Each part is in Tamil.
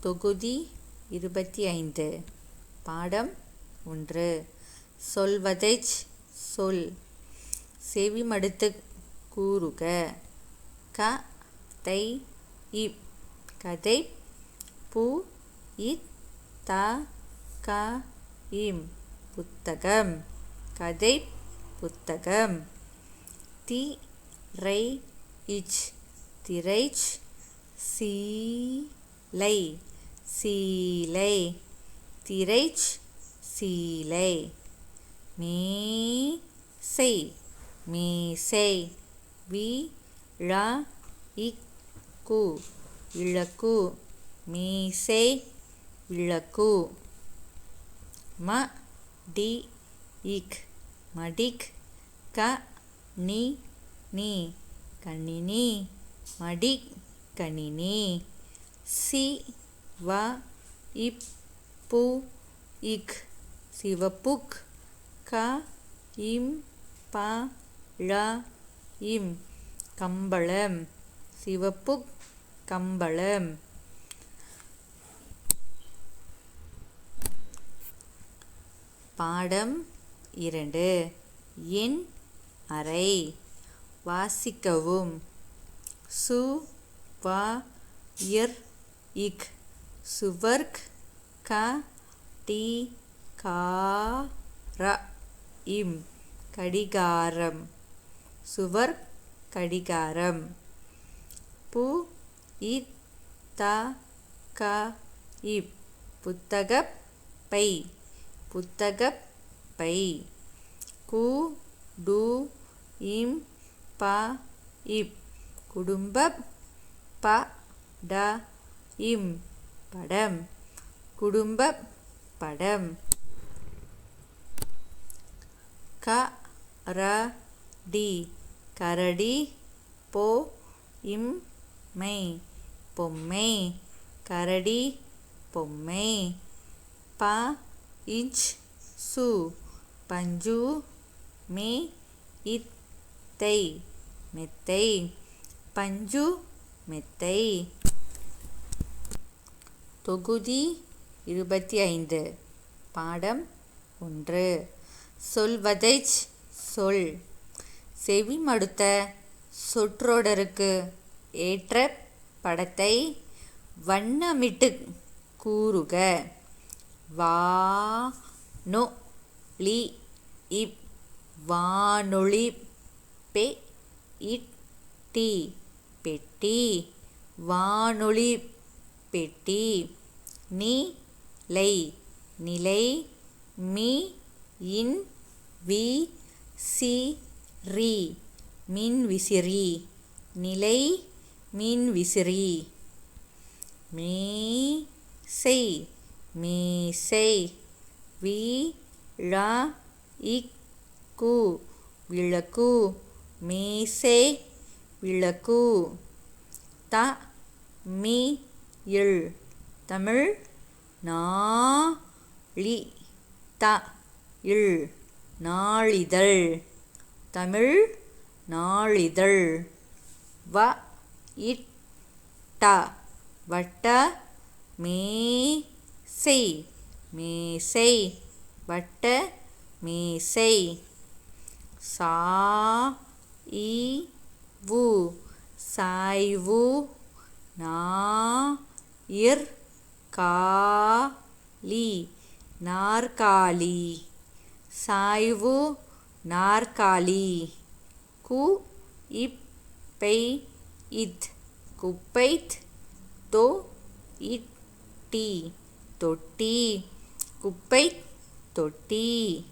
தொகுதி இருபத்தி ஐந்து. பாடம் ஒன்று. சொல்வதைச் சொல். செவிமடுத்து கூறுக. க தை இப் கதை பு இத் த க இம். புத்தகம். கதை புத்தகம். தி ரை இச். திரைச் சீலை. சீலை. திரைச் சீலை. மீசை. மீசை. வி ழ இக்கு இழக்கு. மீசை. இழக்கு. ம டி இக் மடிக். க நி நீ கணினி. மடிக். கணினி. சி. வ இப் பு இக். சிவப்புக் க இம் ப ழ இம். கம்பளம். சிவப்புக் கம்பளம். பாடம் இரண்டு. என் அறை. வாசிக்கவும். சு வ இர் இக். சுவர்க் க டி கார இம் கடிகாரம். சுவர் கடிகாரம். பு இ த க இ புத்தக பை. புத்தக பை. கு டு இம் ப இப் குடும்ப ப ட இம். படம். குடும்ப படம். க ர டி. கரடி போ இம் மை பொம்மை. கரடி பொம்மை. ப இச் சு. பஞ்சு மே இத்தை மெத்தை. பஞ்சு மெத்தை. தொகுதி இருபத்தி ஐந்து பாடம் ஒன்று. சொல்வதைச் சொல். செவிமடுத்த சொற்றொடருக்கு ஏற்ற படத்தை வண்ணமிட்டு கூறுக. வா நொ லி இப் வானொலி பெ இட் டி பெட்டி. வானொலி பெட்டி. நீ லை. நிலை மீ இன் வி சி ரி. மின் விசிறி. நிலை மின் மின்விசிறி மீசை. மீசை. வி ழ இக் கு. விளக்கு. மீசை. விளக்கு. த மீ இல் தமிழ் நா ளி த இல் நாளிதழ். தமிழ் நாளிதழ். வ இட் ட வட்ட மேசை மேசை வட்ட மேசை சா. இ வு. சாய்வு நா இர் காலி நாற்காலி சாய்வு நாற்காலி. கு இப் பெ இத். குப்பைத் தொ இட்டி தொட்டி. குப்பைத் தொட்டி.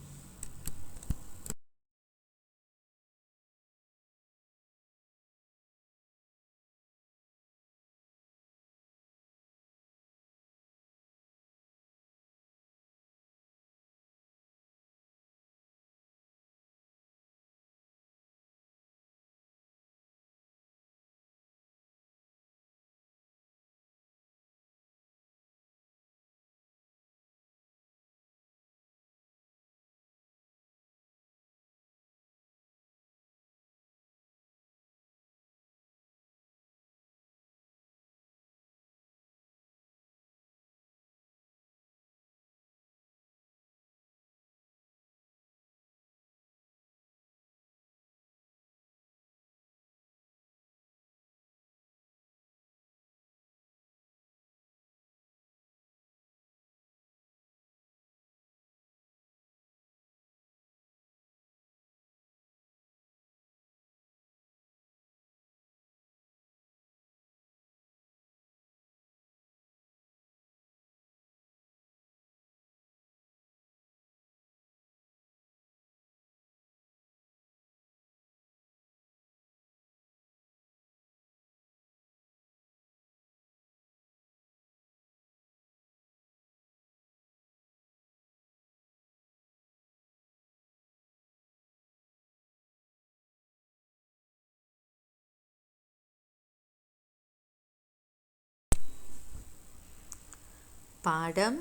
பாடம்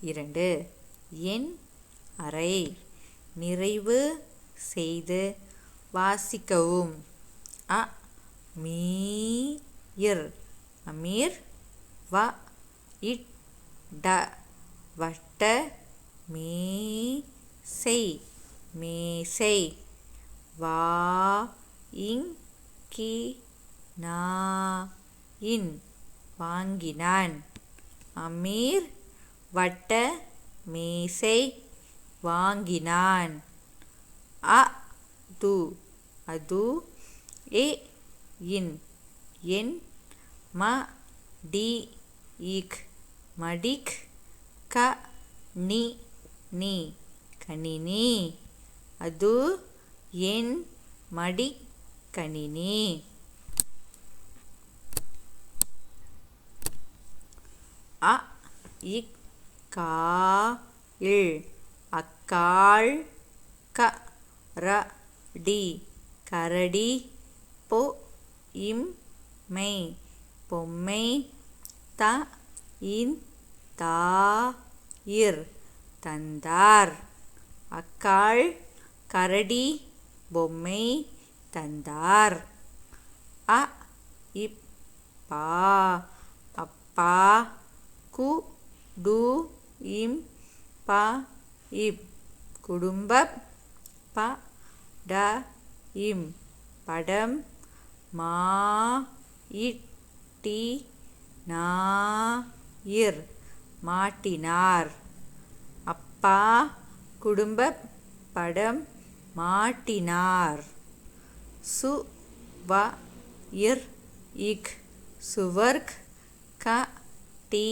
இரண்டு. என் அறை நிறைவு செய்து வாசிக்கவும். அ மீர். அமீர். வ இட் ட வட்ட மீசை மேசை. வா இங் கி நா இன். வாங்கினான். அமீர் வட்ட மீசை வாங்கினான். அ து அது எ இன் என் ம டி இக் மடிக் க நி நீ கணினி. அது என் மடிக்கணினி கணினி அ இக் கா இல் அக்காள் க ர டி கரடி பொ இம் மெய் பொம்மை த இன் தா இர் தந்தார். அக்காள் கரடி பொம்மை தந்தார். அ இப் பா அப்பா கு டு இம் ப இப். குடும்ப ப ட இம். படம் மா இட் டி நா இர். மாட்டினார். அப்பா குடும்ப படம் மாட்டினார். சு வ இர். இக். சுவர்க் க டி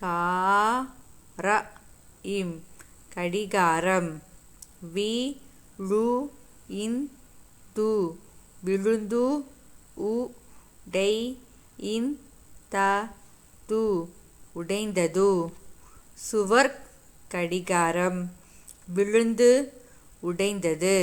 கார இம் கடிகாரம். வி ழு இன் து விழுந்து உ டை இன் த து உடைந்தது. சுவர் கடிகாரம். விழுந்து உடைந்தது.